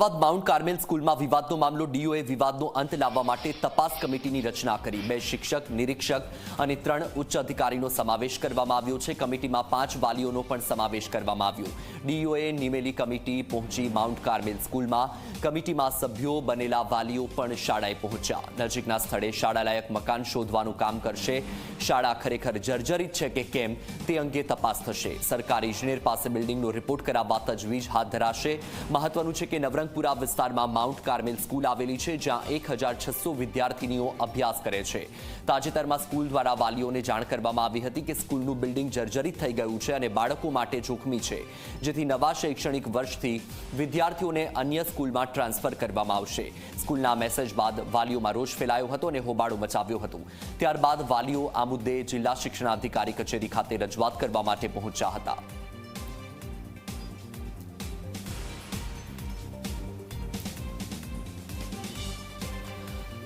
Ahmedabad mount Carmel સ્કૂલમાં વિવાદનો મામલો, DOA વિવાદનો અંત લાવવા માટે તપાસ કમિટીની રચના કરી. બે શિક્ષક, નિરીક્ષક અને ત્રણ ઉચ્ચ અધિકારીનો સમાવેશ કરવામાં આવ્યો છે. કમિટીમાં પાંચ વાલીઓનો પણ સમાવેશ કરવામાં આવ્યો. ડીઓએ નિમેલી કમિટી પહોંચી માઉન્ટ કાર્મેલ સ્કૂલમાં. કમિટીમાં સભ્યો બનેલા વાલીઓ પણ શાળાએ પહોંચ્યા. નજીકના સ્થળે શાળાલાયક મકાન શોધવાનું કામ કરશે. શાળા ખરેખર જર્જરિત છે કે કેમ, તે અંગે તપાસ થશે. સરકારી ઇજનેર પાસે બિલ્ડિંગનો રિપોર્ટ કરાવવા તજવીજ હાથ ધરાશે. મહત્વનું છે કે નવરંગપુરા વિસ્તારમાં માઉન્ટ કાર્મેલ સ્કૂલ આવેલી છે, જ્યાં એક વિદ્યાર્થીનીઓ અભ્યાસ કરે છે. તાજેતરમાં સ્કૂલ દ્વારા વાલીઓને જાણ કરવામાં આવી હતી કે સ્કૂલનું બિલ્ડિંગ જર્જરિત થઈ ગયું છે અને બાળકો માટે જોખમી છે. જેથી નવા શૈક્ષણિક વર્ષથી વિદ્યાર્થીઓને અન્ય સ્કૂલમાં ટ્રાન્સફર કરવામાં આવશે. સ્કૂલના મેસેજ બાદ વાલીઓમાં રોષ ફેલાયો હતો અને હોબાળો મચાવ્યો હતો. ત્યારબાદ વાલીઓ આ મુદ્દે જિલ્લા શિક્ષણાધિકારી કચેરી ખાતે રજૂઆત કરવા માટે પહોંચ્યા હતા.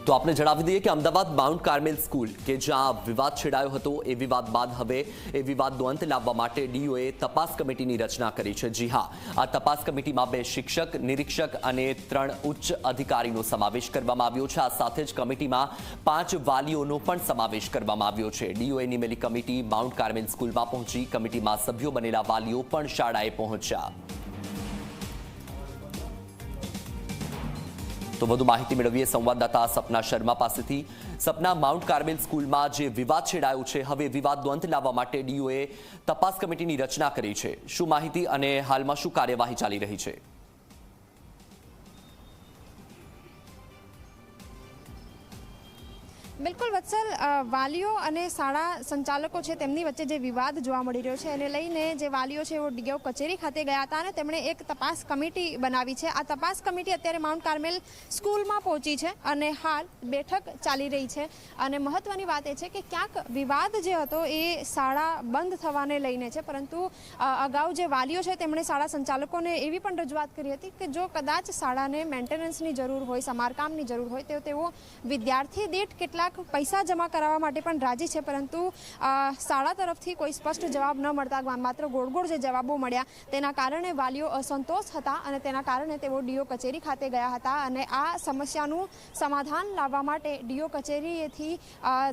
તો આપણે જણાવી દઈએ કે અમદાવાદ માઉન્ટ કાર્મેલ સ્કૂલ, કે જ્યાં વિવાદ છેડાયો હતો, એ વિવાદ બાદ હવે એ વિવાદનો અંત લાવવા માટે ડીઓએ તપાસ કમિટીની રચના કરી છે. જી હા, આ તપાસ કમિટીમાં બે શિક્ષક, નિરીક્ષક અને ત્રણ ઉચ્ચ અધિકારીનો સમાવેશ કરવામાં આવ્યો છે. આ સાથે જ કમિટીમાં પાંચ વાલીઓનો પણ સમાવેશ કરવામાં આવ્યો છે. ડીઓએ નિમેલી કમિટી માઉન્ટ કાર્મેલ સ્કૂલમાં પહોંચી, કમિટીમાં સભ્યો બનેલા વાલીઓ પણ શાળાએ પહોંચ્યા. તો વધુ માહિતી મેળવીએ સંવાદદાતા સપના શર્મા પાસેથી. સપના માઉન્ટ કાર્મેલ સ્કૂલમાં જે વિવાદ છેડાયો છે, હવે વિવાદનો અંત લાવવા માટે ડીઓએ તપાસ કમિટીની રચના કરી છે. શું માહિતી અને હાલમાં શું કાર્યવાહી ચાલી રહી છે? બિલકુલ વત્સલ વાલીઓ અને શાળા સંચાલકો છે તેમની વચ્ચે જે વિવાદ જોવા મળી રહ્યો છે એને લઈને જે વાલીઓ છે એઓ ડીઓ કચેરી ખાતે ગયા હતા અને તેમણે એક તપાસ કમિટી બનાવી છે. આ તપાસ કમિટી અત્યારે માઉન્ટ કાર્મેલ સ્કૂલમાં પહોંચી છે અને હાલ બેઠક ચાલી રહી છે. અને મહત્વની વાત એ છે કે ક્યાંક વિવાદ જે હતો એ શાળા બંધ થવાને લઈને છે. પરંતુ અગાઉ જે વાલીઓ છે તેમણે શાળા સંચાલકોને એવી પણ રજૂઆત કરી હતી કે જો કદાચ શાળાને મેન્ટેનન્સની જરૂર હોય, સમારકામની જરૂર હોય તો તેઓ વિદ્યાર્થી દીઠ કેટલાક પૈસા જમા કરાવવા માટે પણ રાજી છે, પરંતુ શાળા તરફથી કોઈ સ્પષ્ટ જવાબ ન મળતા માત્ર ગોળ ગોળ જે જવાબો મળ્યા, તેના કારણે વાલીઓ અસંતોષ હતા અને તેના કારણે તેઓ ડીઓ કચેરી ખાતે ગયા હતા અને આ સમસ્યાનું સમાધાન લાવવા માટે ડીઓ કચેરીએથી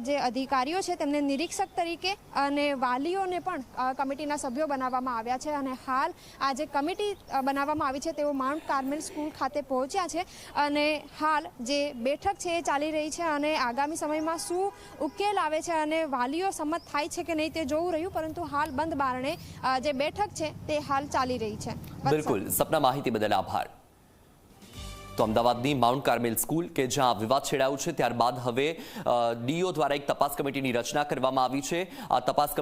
જે અધિકારીઓ છે તેમને નિરીક્ષક તરીકે અને વાલીઓને પણ કમિટીના સભ્યો બનાવવામાં આવ્યા છે અને હાલ આ જે કમિટી બનાવવામાં આવી છે તેઓ માઉન્ટ કાર્મેલ સ્કૂલ ખાતે પહોંચ્યા છે અને હાલ જે બેઠક છે એ ચાલી રહી છે અને આગામી સમયમાં શું ઉકેલ આવે છે અને વાલીઓ સંમત થાય છે કે નહીં તે જોવું રહ્યું, પરંતુ હાલ બંધ બારણે જે બેઠક છે તે હાલ ચાલી રહી છે. બિલકુલ. સપના માહિતી બદલ આભાર. તો અમદાવાદની માઉન્ટ કાર્મેલ સ્કૂલ કે જ્યાં વિવાદ છેડાયું છે, ત્યારબાદ હવે ડીઓ દ્વારા એક તપાસ કમિટીની રચના કરવામાં આવી છે. આ તપાસ કમિટી